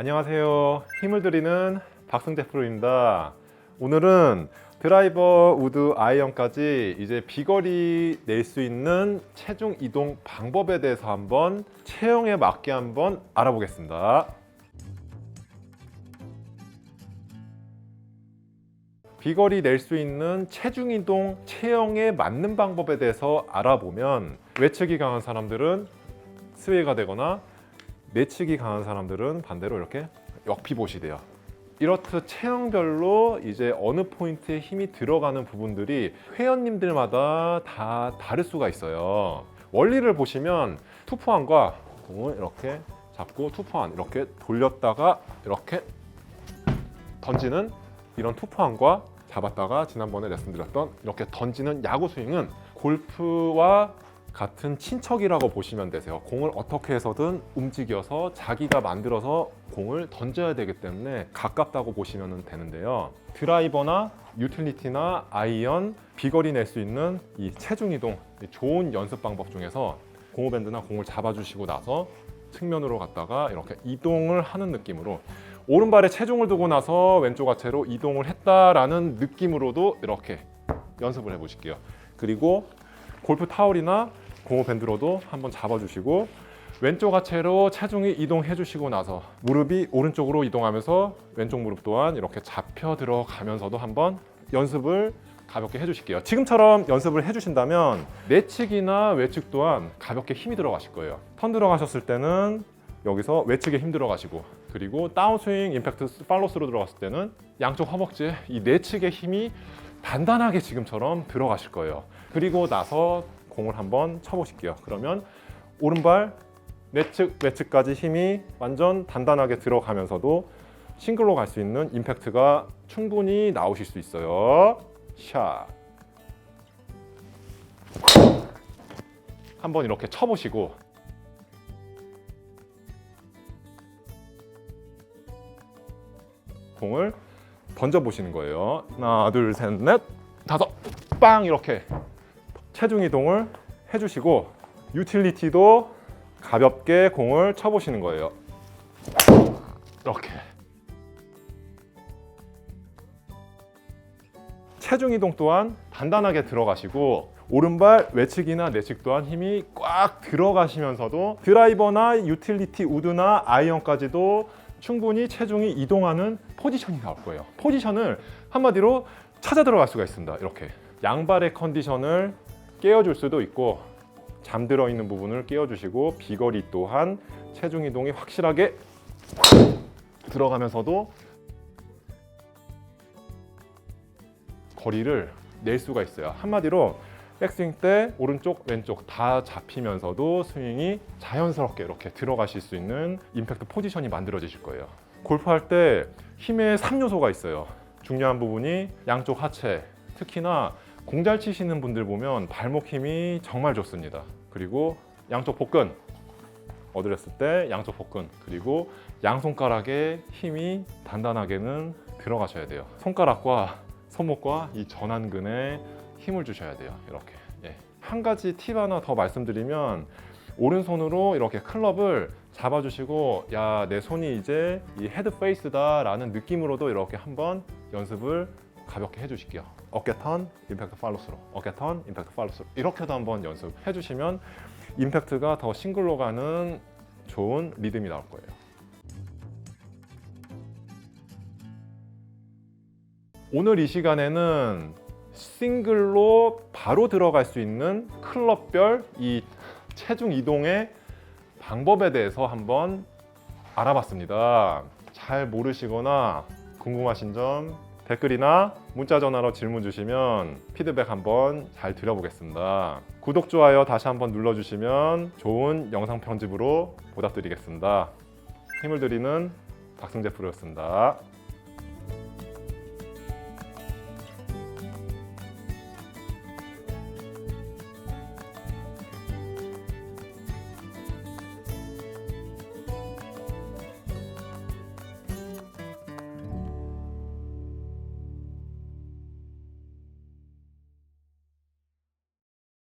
안녕하세요. 힘을 드리는 박승재 프로입니다. 오늘은 드라이버 우드 아이언까지 이제 비거리 낼 수 있는 체중 이동 방법에 대해서 한번 체형에 맞게 한번 알아보겠습니다. 비거리 낼 수 있는 체중 이동 체형에 맞는 방법에 대해서 알아보면 외측이 강한 사람들은 스웨이가 되거나 내측이 강한 사람들은 반대로 이렇게 역피봇이 돼요. 이렇듯 체형별로 이제 어느 포인트에 힘이 들어가는 부분들이 회원님들마다 다 다를 수가 있어요. 원리를 보시면 투포환과 공을 이렇게 잡고 투포환 이렇게 돌렸다가 이렇게 던지는 이런 투포환과 잡았다가 지난번에 말씀드렸던 이렇게 던지는 야구 스윙은 골프와 같은 친척이라고 보시면 되세요. 공을 어떻게 해서든 움직여서 자기가 만들어서 공을 던져야 되기 때문에 가깝다고 보시면 되는데요. 드라이버나 유틸리티나 아이언, 비거리 낼 수 있는 이 체중 이동 이 좋은 연습 방법 중에서 고무밴드나 공을 잡아주시고 나서 측면으로 갔다가 이렇게 이동을 하는 느낌으로 오른발에 체중을 두고 나서 왼쪽 하체로 이동을 했다라는 느낌으로도 이렇게 연습을 해보실게요. 그리고 골프 타올이나 고무 밴드로도 한번 잡아주시고 왼쪽 하체로 체중이 이동해 주시고 나서 무릎이 오른쪽으로 이동하면서 왼쪽 무릎 또한 이렇게 잡혀 들어가면서도 한번 연습을 가볍게 해주실게요. 지금처럼 연습을 해주신다면 내측이나 외측 또한 가볍게 힘이 들어가실 거예요. 턴 들어가셨을 때는 여기서 외측에 힘 들어가시고 그리고 다운스윙 임팩트 팔로스로 들어갔을 때는 양쪽 허벅지에 이 내측의 힘이 단단하게 지금처럼 들어가실 거예요. 그리고 나서 공을 한번 쳐보실게요. 그러면 오른발 내측 외측까지 힘이 완전 단단하게 들어가면서도 싱글로 갈 수 있는 임팩트가 충분히 나오실 수 있어요. 샷. 한번 이렇게 쳐보시고 공을 던져 보시는 거예요. 하나, 둘, 셋, 넷, 다섯, 빵 이렇게 체중 이동을 해주시고 유틸리티도 가볍게 공을 쳐보시는 거예요. 이렇게 체중 이동 또한 단단하게 들어가시고 오른발 외측이나 내측 또한 힘이 꽉 들어가시면서도 드라이버나 유틸리티 우드나 아이언까지도 충분히 체중이 이동하는 포지션이 나올 거예요. 포지션을 한마디로 찾아 들어갈 수가 있습니다. 이렇게 양발의 컨디션을 깨워줄 수도 있고 잠들어 있는 부분을 깨워주시고 비거리 또한 체중 이동이 확실하게 들어가면서도 거리를 낼 수가 있어요. 한마디로 백스윙 때 오른쪽 왼쪽 다 잡히면서도 스윙이 자연스럽게 이렇게 들어가실 수 있는 임팩트 포지션이 만들어지실 거예요. 골프할 때 힘의 3요소가 있어요. 중요한 부분이 양쪽 하체, 특히나 공잘 치시는 분들 보면 발목 힘이 정말 좋습니다. 그리고 양쪽 복근 얻으렸을 때 양쪽 복근 그리고 양손가락에 힘이 단단하게는 들어가셔야 돼요. 손가락과 손목과 이 전완근에 힘을 주셔야 돼요. 이렇게. 예. 한 가지 팁 하나 더 말씀드리면 오른손으로 이렇게 클럽을 잡아주시고 야 내 손이 이제 이 헤드 페이스다 라는 느낌으로도 이렇게 한번 연습을 가볍게 해주실게요. 어깨 턴, 임팩트 팔로스로, 어깨 턴, 임팩트 팔로스로 이렇게도 한번 연습해 주시면 임팩트가 더 싱글로 가는 좋은 리듬이 나올 거예요. 오늘 이 시간에는 싱글로 바로 들어갈 수 있는 클럽별 이 체중 이동의 방법에 대해서 한번 알아봤습니다. 잘 모르시거나 궁금하신 점 댓글이나 문자 전화로 질문 주시면 피드백 한번 잘 드려보겠습니다. 구독 좋아요 다시 한번 눌러주시면 좋은 영상 편집으로 보답드리겠습니다. 힘을 드리는 박승재 프로였습니다.